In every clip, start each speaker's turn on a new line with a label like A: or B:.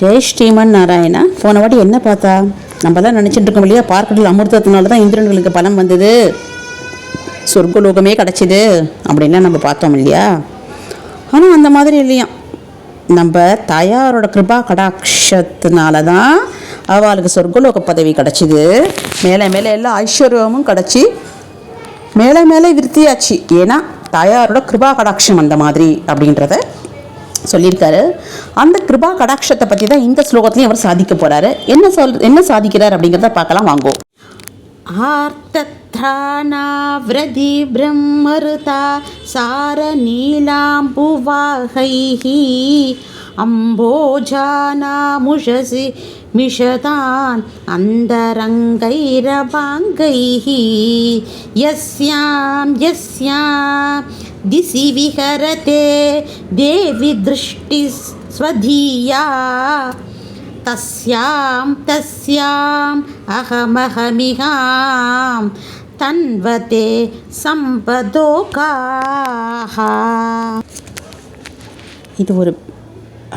A: ஜெய் ஸ்ரீமன் நாராயணா. போன வாட்டி என்ன பார்த்தா? நம்மலாம் நினச்சிட்டு இருக்கோம் இல்லையா? பார்க்கடல் அமிர்தத்தினால தான் இந்திரன்களுக்கு பணம் வந்தது. சொர்க்கலோகமே கிடச்சிது அப்படின்லாம் நம்ம பார்த்தோம் இல்லையா? ஆனால் அந்த மாதிரி இல்லையா? நம்ம தாயாரோட கிருபா கடாட்சத்தினால தான் அவளுக்கு சொர்க்கலோக பதவி கிடச்சிது. மேலே மேலே எல்லா ஐஸ்வர்யமும் கிடச்சி மேலே மேலே விருத்தியாச்சு. ஏன்னா தாயாரோட கிருபா கடாட்சம் அந்த மாதிரி அப்படின்றத சொல்லியிருக்காரு அந்த கிருபா கடாட்சத்தை பற்றி தான் இந்த ஸ்லோகத்துலையும் அவர் சாதிக்க போகிறாரு என்ன சொல் என்ன சாதிக்கிறார் அப்படிங்கிறத பார்க்கலாம் வாங்கோ
B: आर्तत्राणाव्रति ब्रह्मऋता सारनीलाम्बुवाहैः अम्बोजानामुषसि मिषतान् अन्तरङ्गैरवाङ्गैः यस्यां यस्यां दिशि विहरते देवि दृष्टिस्वधीया तस्यां तस्याम् अहमहमिहां तन्वते सम्पदोकाः
A: இது ஒரு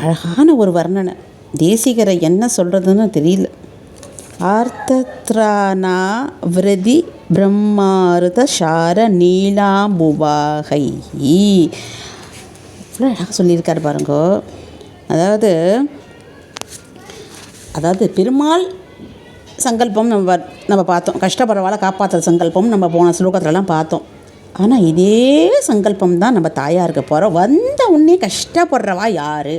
A: அழகான ஒரு வர்ணனை தேசிகரை என்ன சொல்கிறதுன்னு தெரியல ஆர்த்தத்ரானா விரதி பிரம்மாருத சார நீலாம்புவாகை இவ்வளோ அழகாக சொல்லியிருக்காரு பாருங்கோ. அதாவது அதாவது பெருமாள் சங்கல்பம் நம்ம வ- நம்ம பார்த்தோம். கஷ்டப்படுறவாளை காப்பாற்றுற சங்கல்பம் நம்ம போன ஸ்லோகத்துலலாம் பார்த்தோம். ஆனால் இதே சங்கல்பம் தான் நம்ம தாயாருக்கு போகிறோம் வந்த உடனே கஷ்டப்படுறவா யார்?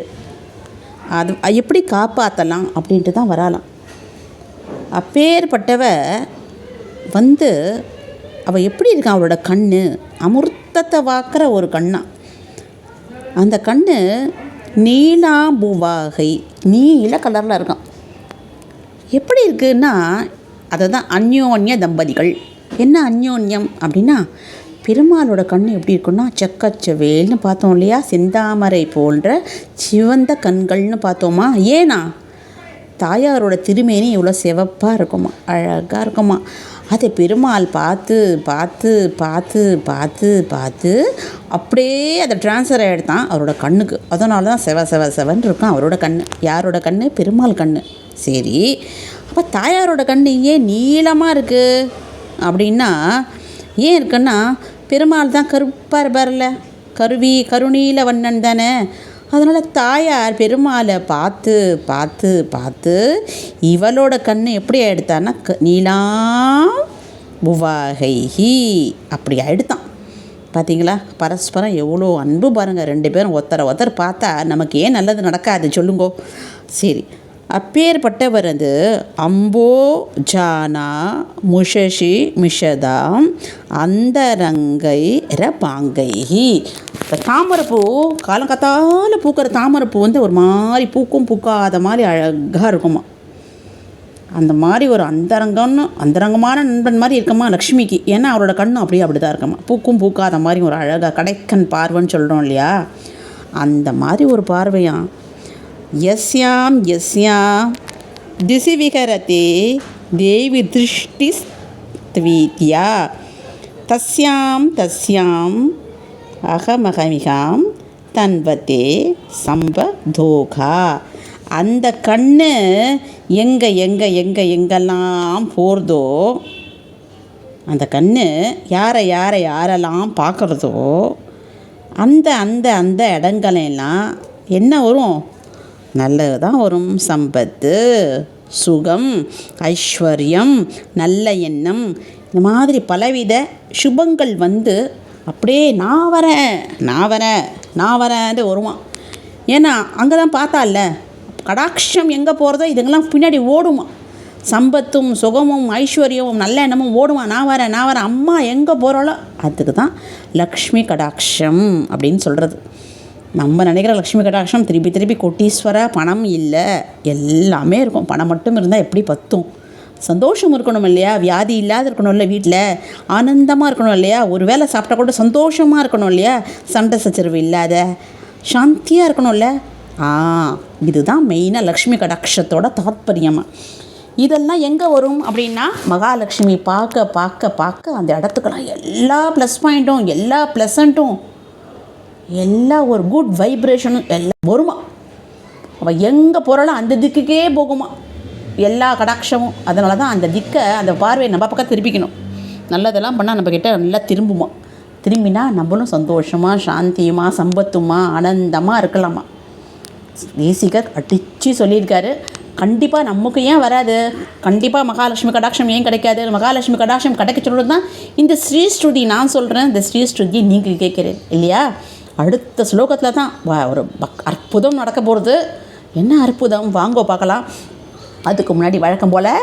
A: அது எப்படி காப்பாற்றலாம் அப்படின்ட்டு தான் வரலாம் அப்பேற்பட்டவ வந்து அவள் எப்படி இருக்கான் அவளோட கண் அமிர்தத்தை வாக்குற ஒரு கண்ணா. அந்த கண் நீலாம்பூவாகை நீல கலரில் இருக்கான் எப்படி இருக்குன்னா அதை தான் அந்யோன்ய தம்பதிகள். என்ன அந்யோன்யம் அப்படின்னா பெருமாளோட கண் எப்படி இருக்குன்னா செக்கச்சவேல்னு பார்த்தோம் இல்லையா? செந்தாமரை போன்ற சிவந்த கண்கள்னு பார்த்தோமா? ஏனா தாயாரோட திருமேனி இவ்வளோ சிவப்பாக இருக்குமா அழகாக இருக்குமா. அதை பெருமாள் பார்த்து பார்த்து பார்த்து பார்த்து பார்த்து அப்படியே அதை ட்ரான்ஸ்ஃபர் ஆகிடுதான் அவரோட கண்ணுக்கு. அதனால தான் செவ செவ செவன் இருக்கும் அவரோட கண் யாரோட கண் பெருமாள் கண் சரி அப்போ தாயாரோட கண் ஏன் நீளமாக இருக்குது அப்படின்னா ஏன் இருக்குன்னா பெருமாள் தான் கருப்பாக இருப்பார்ல கருவி கருணீல வண்ணன் தானே. அதனால் தாயார் பெருமாளை பார்த்து பார்த்து பார்த்து இவளோட கண் எப்படி ஆயிடுத்தான்னா க நீலாம் புவாகைஹி அப்படி ஆயிடுத்தான் பார்த்தீங்களா பரஸ்பரம் எவ்வளோ அன்பு பாருங்கள் ரெண்டு பேரும் ஒருத்தரை ஒருத்தர் பார்த்தா நமக்கு ஏன் நல்லது நடக்காது. சொல்லுங்கோ. சரி. அப்பேற்பட்டவர் அது அம்போ ஜானா முஷஷி மிஷதாம் அந்தரங்கை ரபாங்கைஹி இப்போ தாமரைப்பூ காலங்காத்தால பூக்கிற தாமரைப்பூ வந்து ஒரு மாதிரி பூக்கும் பூக்காத மாதிரி அழகாக இருக்குமா? அந்த மாதிரி ஒரு அந்தரங்கம்னு அந்தரங்கமான நண்பன் மாதிரி இருக்கமா லக்ஷ்மிக்கு? ஏன்னா அவரோட கண்ணும் அப்படியே அப்படி தான் இருக்கமா? பூக்கும் பூக்காத மாதிரி ஒரு அழகாக கடைக்கன் பார்வைன்னு சொல்கிறோம் இல்லையா? அந்த மாதிரி ஒரு பார்வையாம் யஸ்யாம் யஸ்யாம் திசி விகரதே தேவி திருஷ்டி த்வீத்யா தஸ்யாம் தஸ்யாம். அகமகமிகாம் தன்வத்தே சம்பதோகா. அந்த கண்ணு எங்கே எங்கே எங்கே எங்கெல்லாம் போகிறதோ அந்த கண்ணு யாரை யாரை யாரெல்லாம் பார்க்குறதோ அந்த அந்த அந்த இடங்களெல்லாம் என்ன வரும்? நல்லது தான் வரும் சம்பத்து சுகம் ஐஸ்வர்யம் நல்ல எண்ணம். இந்த மாதிரி பலவித சுபங்கள் வந்து அப்படியே நான் வரேன் நான் வரேன் நான் வரேன்ட்டு வருவான். ஏன்னா அங்கே தான் பார்த்தால கடாட்சம் எங்கே போகிறதோ இதுங்கெல்லாம் பின்னாடி ஓடுமா. சம்பத்தும் சுகமும் ஐஸ்வர்யமும் நல்ல எண்ணமும் ஓடுவான் நான் வரேன் நான் வரேன் அம்மா எங்கே போகிறாளோ அதுக்கு தான் லக்ஷ்மி கடாட்சம் அப்படின்னு சொல்கிறது நம்ம நினைக்கிற லக்ஷ்மி கடாட்சம் திருப்பி திருப்பி கொட்டீஸ்வர பணம் இல்லை. எல்லாமே இருக்கும். பணம் மட்டும் இருந்தால் எப்படி பத்தும்? சந்தோஷம் இருக்கணும் இல்லையா? வியாதி இல்லாத இருக்கணும்ல வீட்டில் ஆனந்தமாக இருக்கணும் இல்லையா? ஒரு வேளை சாப்பிட்டா கூட சந்தோஷமாக இருக்கணும் இல்லையா? சண்டை சச்சரவு இல்லாத? சாந்தியாக இருக்கணும்ல ஆ இதுதான் மெயினாக லக்ஷ்மி கடாட்சத்தோட தாத்பரியமாக இதெல்லாம் எங்கே வரும் அப்படின்னா மகாலட்சுமி பார்க்க பார்க்க பார்க்க அந்த இடத்துக்கெல்லாம் எல்லா ப்ளஸ் பாயிண்ட்டும் எல்லா ப்ளசண்ட்டும் எல்லா ஒரு குட் வைப்ரேஷனும் எல்லாம் வருமா? அவள் எங்கே போகிறாலும் அந்த திக்குக்கே போகுமா? எல்லா கடாட்சமும். அதனால தான் அந்த திக்கை அந்த பார்வையை நம்ம பக்கம் திருப்பிக்கணும். நல்லதெல்லாம் பண்ணால் நம்மக்கிட்ட நல்லா திரும்புமா? திரும்பினா நம்மளும் சந்தோஷமாக சாந்தியுமா சம்பத்துமா ஆனந்தமாக இருக்கலாமா? தேசிகர் அடித்து சொல்லியிருக்காரு. கண்டிப்பாக நமக்கு ஏன் வராது? கண்டிப்பாக மகாலட்சுமி கடாட்சம் ஏன் கிடைக்காது? மகாலட்சுமி கடாட்சம் கிடைக்க சொல்கிறது தான் இந்த ஸ்ரீஸ்ருதி நான் சொல்கிறேன் இந்த ஸ்ரீஸ்ருதி நீங்கள் கேட்குறேன். இல்லையா? அடுத்த ஸ்லோகத்தில் தான் வ- ஒரு பக்- அற்புதம் நடக்க போகிறது என்ன அற்புதம்? வாங்கோ பார்க்கலாம். அதுக்கு முன்னாடி வழக்கம் போல்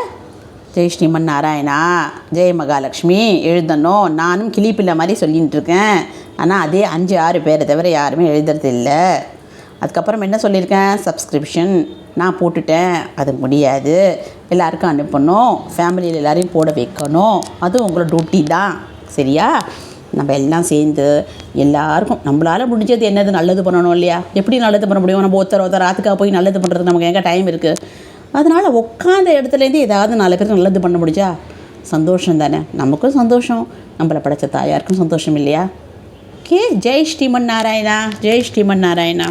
A: ஜெய் ஸ்ரீமன் நாராயணா ஜெய மகாலட்சுமி எழுதணும் நானும் கிளிப்பிள்ளை மாதிரி சொல்லிகிட்டு இருக்கேன். ஆனால் அதே அஞ்சு ஆறு பேரை தவிர யாருமே எழுதுறது இல்லை. அதுக்கப்புறம் என்ன சொல்லியிருக்கேன்? சப்ஸ்கிரிப்ஷன் நான் போட்டுட்டேன். அது முடியாது. எல்லாருக்கும் அனுப்பணும். ஃபேமிலியில் எல்லோரையும் போட வைக்கணும். அது உங்களோட டியூட்டி தான். சரியா? நம்ம எல்லாம் சேர்ந்து எல்லாருக்கும் நம்மளால் முடிஞ்சது என்னது நல்லது பண்ணணும் இல்லையா? எப்படி நல்லது பண்ண முடியும்? நம்ம ஒருத்தர் ஒருத்தர் ஆத்துக்காக போய் நல்லது பண்ணுறது நமக்கு எங்கே டைம் இருக்குது அதனால் உட்காந்த இடத்துலேருந்து ஏதாவது நாலு பேருக்கு நல்லது பண்ண முடிஞ்சா சந்தோஷம் தானே? நமக்கும் சந்தோஷம். நம்மளை படைச்ச தாயாருக்கும் சந்தோஷம் இல்லையா? ஓகே ஜெய் ஸ்ரீமன் நாராயணா. ஜெய் ஸ்ரீமன் நாராயணா.